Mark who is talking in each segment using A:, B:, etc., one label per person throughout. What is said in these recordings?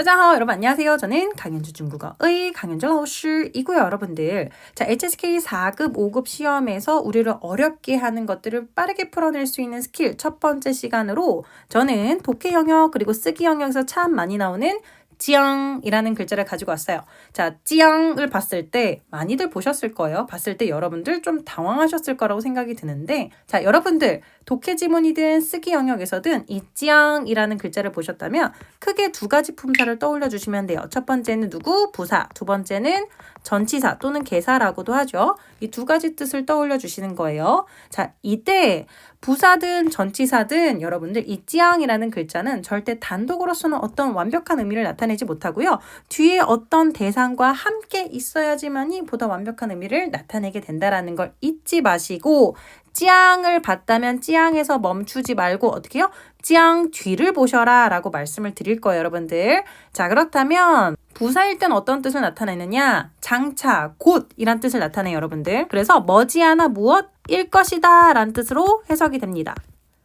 A: 짜자하 여러분 안녕하세요. 저는 강현주 중국어의 강현주老师이고요 여러분들. 자, HSK 4급, 5급 시험에서 우리를 어렵게 하는 것들을 빠르게 풀어낼 수 있는 스킬 첫 번째 시간으로 저는 독해 영역 그리고 쓰기 영역에서 참 많이 나오는 찌앙이라는 글자를 가지고 왔어요. 자, 찌앙을 봤을 때 많이들 보셨을 거예요. 봤을 때 여러분들 좀 당황하셨을 거라고 생각이 드는데 자, 여러분들 독해 지문이든 쓰기 영역에서든 이 찌앙이라는 글자를 보셨다면 크게 두 가지 품사를 떠올려 주시면 돼요. 첫 번째는 누구? 부사. 두 번째는 전치사 또는 개사라고도 하죠. 이 두 가지 뜻을 떠올려 주시는 거예요. 자, 이때 부사든 전치사든 여러분들 이 찌앙이라는 글자는 절대 단독으로서는 어떤 완벽한 의미를 나타내지 못하고요. 뒤에 어떤 대상과 함께 있어야지만이 보다 완벽한 의미를 나타내게 된다라는 걸 잊지 마시고 찌앙을 봤다면 찌앙에서 멈추지 말고 어떻게 요 찌앙 뒤를 보셔라 라고 말씀을 드릴 거예요, 여러분들. 자, 그렇다면 부사일 땐 어떤 뜻을 나타내느냐? 장차, 곧 이란 뜻을 나타내요, 여러분들. 그래서 머지않아 무엇 일 것이다 라는 뜻으로 해석이 됩니다.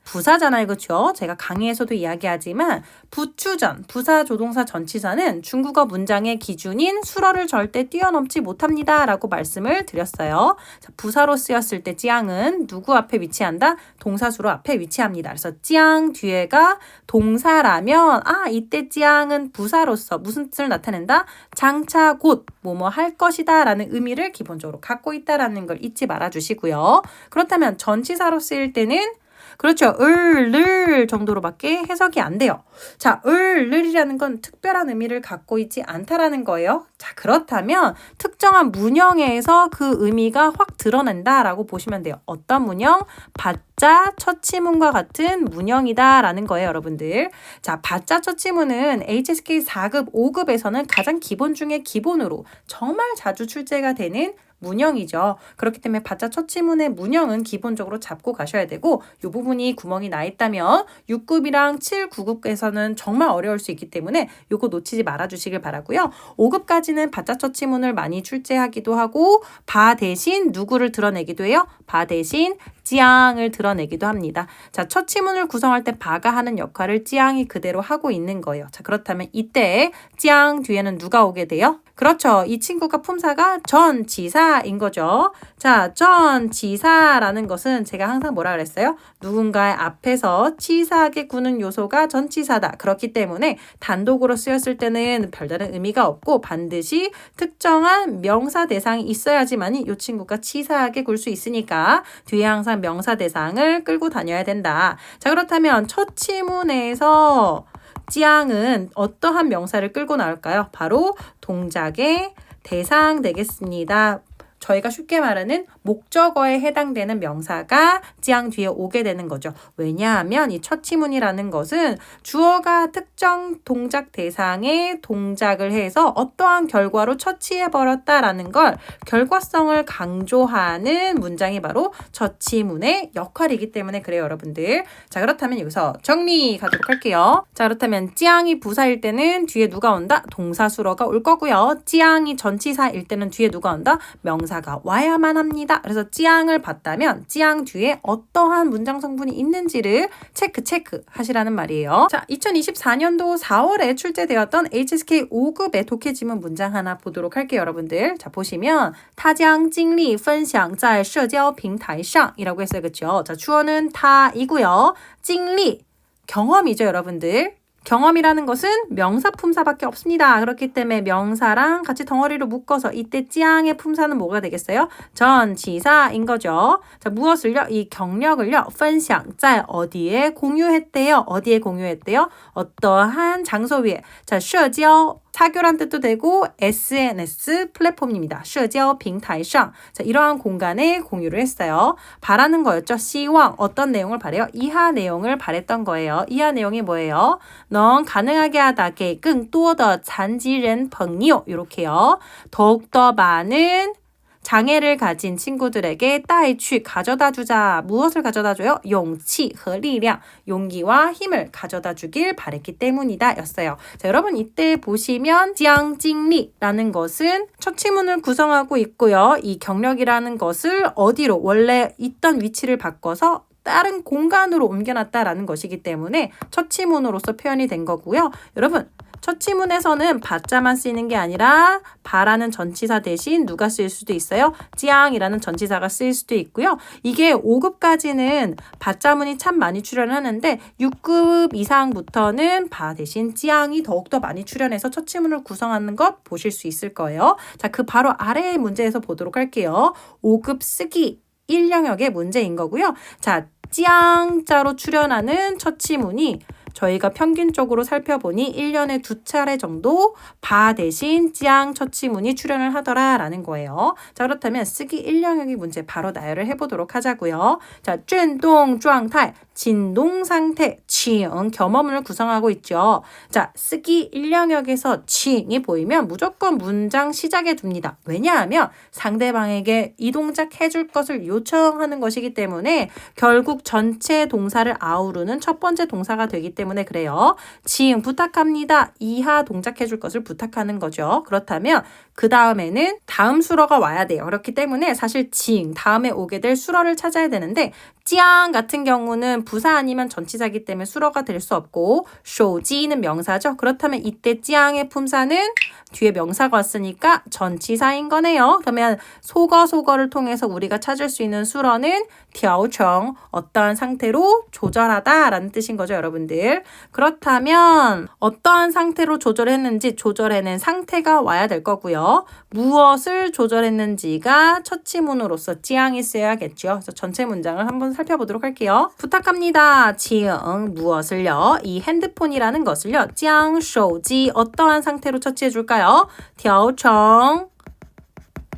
A: 부사잖아요. 그렇죠? 제가 강의에서도 이야기하지만 부추전, 부사 조동사 전치사는 중국어 문장의 기준인 수어를 절대 뛰어넘지 못합니다. 라고 말씀을 드렸어요. 자, 부사로 쓰였을 때 찌앙은 누구 앞에 위치한다? 동사수로 앞에 위치합니다. 그래서 찌앙 뒤에가 동사라면 아, 이때 찌앙은 부사로서 무슨 뜻을 나타낸다? 장차 곧 뭐뭐 할 것이다 라는 의미를 기본적으로 갖고 있다라는 걸 잊지 말아 주시고요. 그렇다면 전치사로 쓰일 때는 그렇죠. 을, 를 정도로밖에 해석이 안 돼요. 자, 을, 를이라는 건 특별한 의미를 갖고 있지 않다라는 거예요. 자, 그렇다면 특정한 문형에서 그 의미가 확 드러난다라고 보시면 돼요. 어떤 문형? 받자 처치문과 같은 문형이다라는 거예요, 여러분들. 자, 받자 처치문은 HSK 4급, 5급에서는 가장 기본 중에 기본으로 정말 자주 출제가 되는 문형이죠. 그렇기 때문에 바자 첫 지문의 문형은 기본적으로 잡고 가셔야 되고 이 부분이 구멍이 나 있다면 6급이랑 7, 9급에서는 정말 어려울 수 있기 때문에 이거 놓치지 말아 주시길 바라고요. 5급까지는 바자 첫 지문을 많이 출제하기도 하고 바 대신 누구를 드러내기도 해요. 바 대신 찌앙을 드러내기도 합니다. 자, 첫 지문을 구성할 때 바가 하는 역할을 찌앙이 그대로 하고 있는 거예요. 자, 그렇다면 이때 찌앙 뒤에는 누가 오게 돼요? 그렇죠. 이 친구가 품사가 전지사인 거죠. 자, 전지사라는 것은 제가 항상 뭐라 그랬어요? 누군가의 앞에서 치사하게 구는 요소가 전치사다. 그렇기 때문에 단독으로 쓰였을 때는 별다른 의미가 없고 반드시 특정한 명사 대상이 있어야지만이 이 친구가 치사하게 굴 수 있으니까 뒤에 항상 명사 대상을 끌고 다녀야 된다. 자, 그렇다면 첫 치문에서 찌앙은 어떠한 명사를 끌고 나올까요? 바로 동작의 대상 되겠습니다. 저희가 쉽게 말하는 목적어에 해당되는 명사가 지앙 뒤에 오게 되는 거죠. 왜냐하면 이 처치문이라는 것은 주어가 특정 동작 대상의 동작을 해서 어떠한 결과로 처치해 버렸다라는 걸 결과성을 강조하는 문장이 바로 처치문의 역할이기 때문에 그래요, 여러분들. 자, 그렇다면 여기서 정리 가도록 할게요. 자, 그렇다면 찌앙이 부사일 때는 뒤에 누가 온다? 동사수로가 올 거고요. 찌앙이 전치사일 때는 뒤에 누가 온다? 명사 명사가 와야만 합니다. 그래서 찌앙을 봤다면 찌앙 뒤에 어떠한 문장 성분이 있는지를 체크 체크 하시라는 말이에요. 자, 2024년도 4월에 출제되었던 HSK 5급의 독해 지문 문장 하나 보도록 할게요, 여러분들. 자, 보시면 타장 징리 分享在社交平台上이라고 했어요. 그렇죠? 자, 주어는 타이고요. 징리 경험이죠, 여러분들. 경험이라는 것은 명사 품사밖에 없습니다. 그렇기 때문에 명사랑 같이 덩어리로 묶어서 이때 찌앙의 품사는 뭐가 되겠어요? 전지사인 거죠. 자, 무엇을요? 이 경력을요. 펀샹짤 어디에 공유했대요? 어디에 공유했대요? 어떠한 장소 위에. 자, 社交 사교란 뜻도 되고 SNS 플랫폼입니다. 社交平台上. 자, 이러한 공간에 공유를 했어요. 바라는 거였죠. 시황 어떤 내용을 바래요? 이하 내용을 바랬던 거예요. 이하 내용이 뭐예요? 넌 가능하게 하다 给更多的残疾人朋友 이렇게요. 더욱더 많은 장애를 가진 친구들에게 따이취 가져다 주자. 무엇을 가져다 줘요? 용치, 和力量, 용기와 힘을 가져다 주길 바랬기 때문이다 였어요. 자, 여러분 이때 보시면 지앙징리라는 것은 첫 지문을 구성하고 있고요. 이 경력이라는 것을 어디로 원래 있던 위치를 바꿔서 다른 공간으로 옮겨놨다라는 것이기 때문에 첫 지문으로서 표현이 된 거고요. 여러분 첫 지문에서는 바자만 쓰이는 게 아니라 바라는 전치사 대신 누가 쓰일 수도 있어요. 찌앙이라는 전치사가 쓰일 수도 있고요. 이게 5급까지는 바자문이 참 많이 출연하는데 6급 이상부터는 바 대신 찌앙이 더욱더 많이 출연해서 첫 지문을 구성하는 것 보실 수 있을 거예요. 자, 그 바로 아래의 문제에서 보도록 할게요. 5급 쓰기 1영역의 문제인 거고요. 자, 찌앙자로 출연하는 첫 지문이 저희가 평균적으로 살펴보니 1년에 두 차례 정도 바 대신 찌양 처치문이 출연을 하더라라는 거예요. 자, 그렇다면 쓰기 1영역이 문제 바로 나열을 해보도록 하자고요. 자, 쨘동, 쫑탈, 진동 상태, 칭, 겸어문을 구성하고 있죠. 자, 쓰기 1영역에서 칭이 보이면 무조건 문장 시작에 둡니다. 왜냐하면 상대방에게 이 동작 해줄 것을 요청하는 것이기 때문에 결국 전체 동사를 아우르는 첫 번째 동사가 되기 때문에 그래요. 칭 부탁합니다. 이하 동작 해 줄 것을 부탁하는 거죠. 그렇다면 그 다음에는 다음 수러가 와야 돼요. 그렇기 때문에 사실 칭 다음에 오게 될 수러를 찾아야 되는데 찌앙 같은 경우는 부사 아니면 전치사기 때문에 수러가 될 수 없고 쇼지는 명사죠. 그렇다면 이때 찌앙의 품사는 뒤에 명사가 왔으니까 전치사인 거네요. 그러면 소거 소거를 통해서 우리가 찾을 수 있는 수러는 调정 어떠한 상태로 조절하다라는 뜻인 거죠, 여러분들. 그렇다면 어떠한 상태로 조절했는지 조절해낸 상태가 와야 될 거고요. 무엇을 조절했는지가 첫 지문으로서 찌앙이 쓰여야겠죠. 전체 문장을 한번 살펴보도록 할게요. 부탁합니다. 지응 무엇을요? 이 핸드폰이라는 것을요. 짱 쇼지 어떠한 상태로 처치해 줄까요? 调정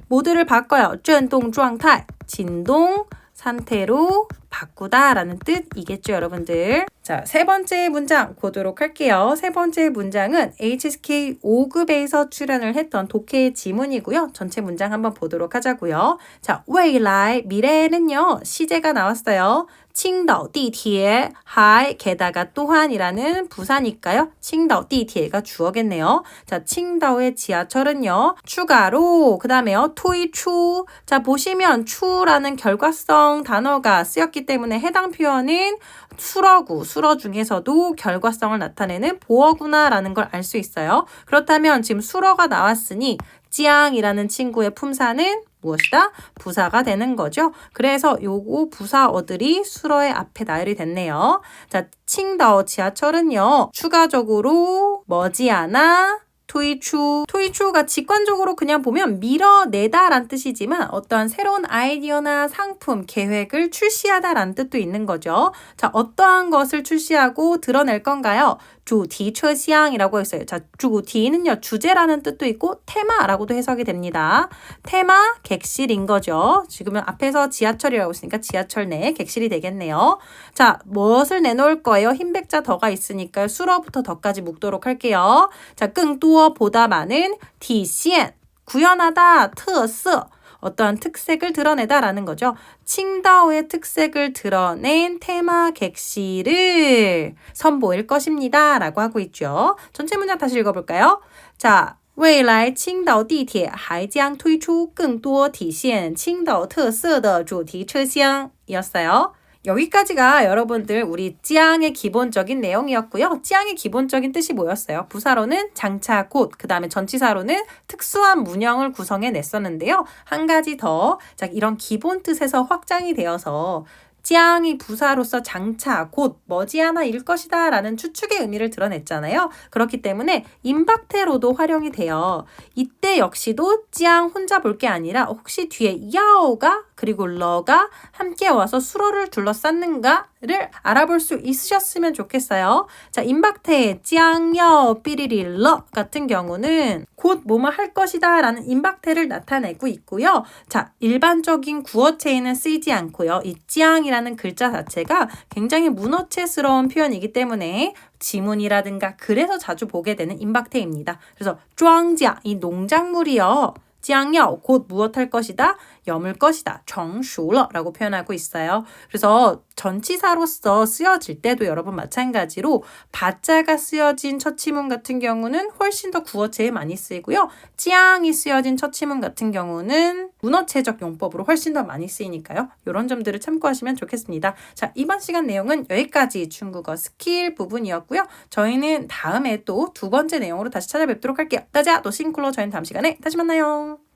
A: 모드를 바꿔요. 震动状态 진동 상태로 바꾸다라는 뜻이겠죠, 여러분들. 자, 세 번째 문장 보도록 할게요. 세 번째 문장은 HSK 5급에서 출연을 했던 독해의 지문이고요. 전체 문장 한번 보도록 하자고요. 자, 未来 미래에는요. 시제가 나왔어요. 칭다오 띠티에 하이 게다가 또한이라는 부사니까요. 칭다오 띠티에가 주어겠네요. 자, 칭다오의 지하철은요. 추가로 그다음에요. 토이 추. 자, 보시면 추라는 결과성 단어가 쓰였기 때문에 해당 표현은 수러구, 수러 중에서도 결과성을 나타내는 보어구나라는 걸 알 수 있어요. 그렇다면 지금 수러가 나왔으니 찌앙이라는 친구의 품사는 무엇이다? 부사가 되는 거죠. 그래서 요거 부사어들이 수러의 앞에 나열이 됐네요. 자, 칭다오 지하철은요. 추가적으로 머지않아 토이추. 토이추가 직관적으로 그냥 보면 밀어내다 란 뜻이지만 어떠한 새로운 아이디어나 상품, 계획을 출시하다라는 뜻도 있는 거죠. 자, 어떠한 것을 출시하고 드러낼 건가요? 주디 처시앙이라고 했어요. 자, 주디는요 주제라는 뜻도 있고 테마라고도 해석이 됩니다. 테마 객실인 거죠. 지금은 앞에서 지하철이라고 했으니까 지하철 내 객실이 되겠네요. 자, 무엇을 내놓을 거예요? 흰백자 더가 있으니까 수러부터 더까지 묶도록 할게요. 자, 끙多 보다 많은 디시엔 구현하다 특스 어떠한 특색을 드러내다라는 거죠. 칭다오의 특색을 드러낸 테마 객실을 선보일 것입니다. 라고 하고 있죠. 전체 문장 다시 읽어볼까요? 자, 未来青岛地铁还将推出更多体现青岛特色的主题车厢이었어요 여기까지가 여러분들 우리 찌앙의 기본적인 내용이었고요. 찌앙의 기본적인 뜻이 뭐였어요? 부사로는 장차 곧, 그 다음에 전치사로는 특수한 문형을 구성해 냈었는데요. 한 가지 더, 자, 이런 기본 뜻에서 확장이 되어서 찌앙이 부사로서 장차 곧 머지않아 일 것이다 라는 추측의 의미를 드러냈잖아요. 그렇기 때문에 임박태로도 활용이 돼요. 이때 역시도 찌앙 혼자 볼 게 아니라 혹시 뒤에 야오가 그리고 러가 함께 와서 수로를 둘러쌌는가 를 알아볼 수 있으셨으면 좋겠어요. 자, 임박태 찌앙여 삐리릴러 같은 경우는 곧 뭐뭐 할 것이다 라는 임박태를 나타내고 있고요. 자, 일반적인 구어체에는 쓰이지 않고요. 이 찌앙이라는 글자 자체가 굉장히 문어체스러운 표현이기 때문에 지문이라든가 글에서 자주 보게 되는 임박태입니다. 그래서 庄稼이 농작물이요. 짱여 곧 무엇 할 것이다. 염을 것이다. 정수러라고 표현하고 있어요. 그래서 전치사로서 쓰여질 때도 여러분 마찬가지로 바자가 쓰여진 처치문 같은 경우는 훨씬 더 구어체에 많이 쓰이고요. 찌앙이 쓰여진 처치문 같은 경우는 문어체적 용법으로 훨씬 더 많이 쓰이니까요. 이런 점들을 참고하시면 좋겠습니다. 자, 이번 시간 내용은 여기까지 중국어 스킬 부분이었고요. 저희는 다음에 또 두 번째 내용으로 다시 찾아뵙도록 할게요. 따자, 노싱쿨러 저희는 다음 시간에 다시 만나요.